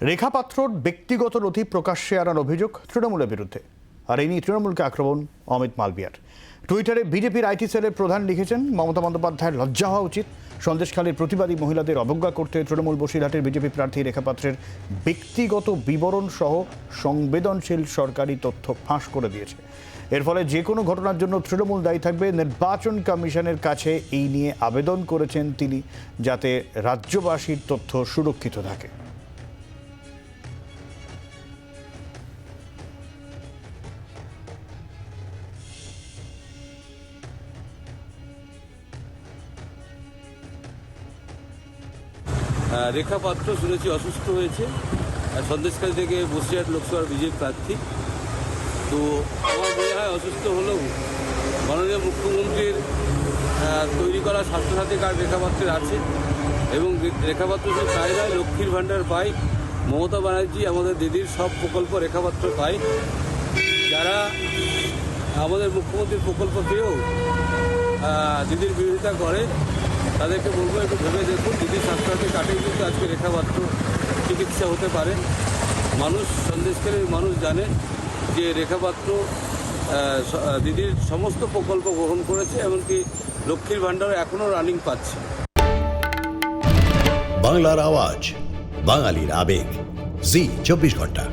রেখা পাত্রর ব্যক্তিগত নথি প্রকাশ্যে আনার অভিযোগ তৃণমূলের বিরুদ্ধে। আর এই নিয়ে তৃণমূলকে আক্রমণ অমিত মালবিয়ার। টুইটারে বিজেপির আইটি সেলের প্রধান লিখেছেন, মমতা বন্দ্যোপাধ্যায়ের লজ্জা হওয়া উচিত। সন্দেশখালীর প্রতিবাদী মহিলাদের অবজ্ঞা করতে তৃণমূল বসিরহাটের বিজেপি প্রার্থী রেখা পাত্রের ব্যক্তিগত বিবরণ সহ সংবেদনশীল সরকারি তথ্য ফাঁস করে দিয়েছে। এর ফলে যে কোনো ঘটনার জন্য তৃণমূল দায়ী থাকবে নির্বাচন কমিশনের কাছে। এই নিয়ে আবেদন করেছেন তিনি যাতে রাজ্যবাসীর তথ্য সুরক্ষিত থাকে। রেখা পাত্র শুনেছি অসুস্থ হয়েছে। সন্দেশকালী থেকে বসিরহাট লোকসভার বিজেপি প্রার্থী। তো আমার মনে হয় অসুস্থ হলেও মাননীয় মুখ্যমন্ত্রীর তৈরি করা স্বাস্থ্যসাথী কার্ড রেখা পাত্রের আছে। এবং রে- রেখা পাত্র শুধু তাই নয়, লক্ষ্মীর ভাণ্ডার পায় মমতা ব্যানার্জি আমাদের দিদির সব প্রকল্প রেখা পাত্র পায়। যারা আমাদের মুখ্যমন্ত্রীর প্রকল্প পেয়েও দিদির বিরোধিতা করে তাদেরকে বলব, একটু ভেবে দেখুন দিদির স্বাস্থ্যসাথী কার্ডে কিন্তু আজকে রেখাপাত্র চিকিৎসা হতে পারে। মানুষ, সন্দেশকারী মানুষ জানে যে রেখাপাত্র দিদির সমস্ত প্রকল্প গ্রহণ করেছে, এমনকি লক্ষ্মীর ভাণ্ডার এখনও রানিং পাচ্ছে। বাংলার আওয়াজ, বাঙালির আবেগ। জি, চব্বিশ ঘণ্টা।